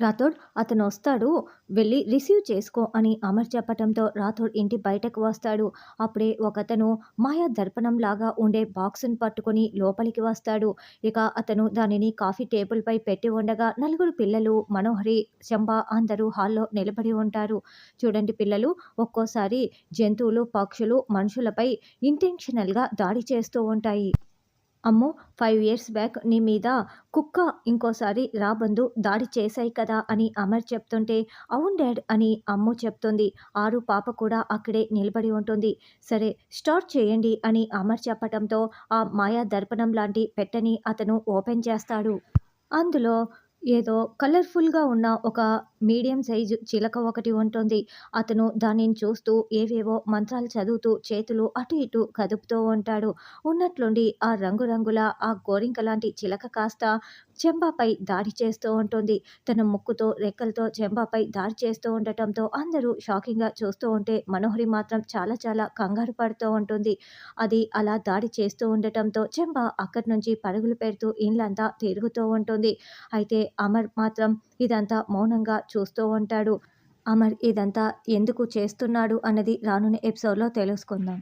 రాథోడ్ అతను వస్తాడు వెళ్ళి రిసీవ్ చేసుకో అని అమర్ చెప్పటంతో రాథోడ్ ఇంటి బయటకు వస్తాడు. అప్పుడే ఒకతను మాయా దర్పణం లాగా ఉండే బాక్సును పట్టుకొని లోపలికి వస్తాడు. ఇక అతను దానిని కాఫీ టేబుల్పై పెట్టి ఉండగా నలుగురు పిల్లలు మనోహరి చంబా అందరూ హాల్లో నిలబడి ఉంటారు. చూడండి పిల్లలు ఒక్కోసారి జంతువులు పక్షులు మనుషులపై ఇంటెన్షనల్గా దాడి చేస్తూ ఉంటాయి. అమ్మో ఫైవ్ ఇయర్స్ బ్యాక్ నీ మీద కుక్క ఇంకోసారి రాబందు దాడి చేశాయి కదా అని అమర్ చెప్తుంటే అవును డాడ్ అని అమ్ము చెప్తుంది. ఆరు పాప కూడా అక్కడే నిలబడి ఉంటుంది. సరే స్టార్ట్ చేయండి అని అమర్ చెప్పటంతో ఆ మాయా దర్పణం లాంటి పెట్టని అతను ఓపెన్ చేస్తాడు. అందులో ఏదో కలర్ఫుల్గా ఉన్న ఒక మీడియం సైజు చిలక ఒకటి ఉంటుంది. అతను దానిని చూస్తూ ఏవేవో మంత్రాలు చదువుతూ చేతులు అటు ఇటు కదుపుతూ ఉంటాడు. ఉన్నట్లుండి ఆ రంగురంగుల ఆ గోరింక లాంటి చిలక కాస్త చెంబాపై దాడి చేస్తూ ఉంటుంది. తన ముక్కుతో రెక్కలతో చెంబాపై దాడి చేస్తూ ఉండటంతో అందరూ షాకింగ్గా చూస్తూ ఉంటే మనోహరి మాత్రం చాలా చాలా కంగారు పడుతూ ఉంటుంది. అది అలా దాడి చేస్తూ ఉండటంతో చెంబ అక్కడి నుంచి పరుగులు పెడుతూ ఇండ్లంతా తిరుగుతూ ఉంటుంది. అయితే అమర్ మాత్రం ఇదంతా మౌనంగా చూస్తూ ఉంటాడు. అమర్ ఇదంతా ఎందుకు చేస్తున్నాడు అన్నది రానున్న ఎపిసోడ్లో తెలుసుకుందాం.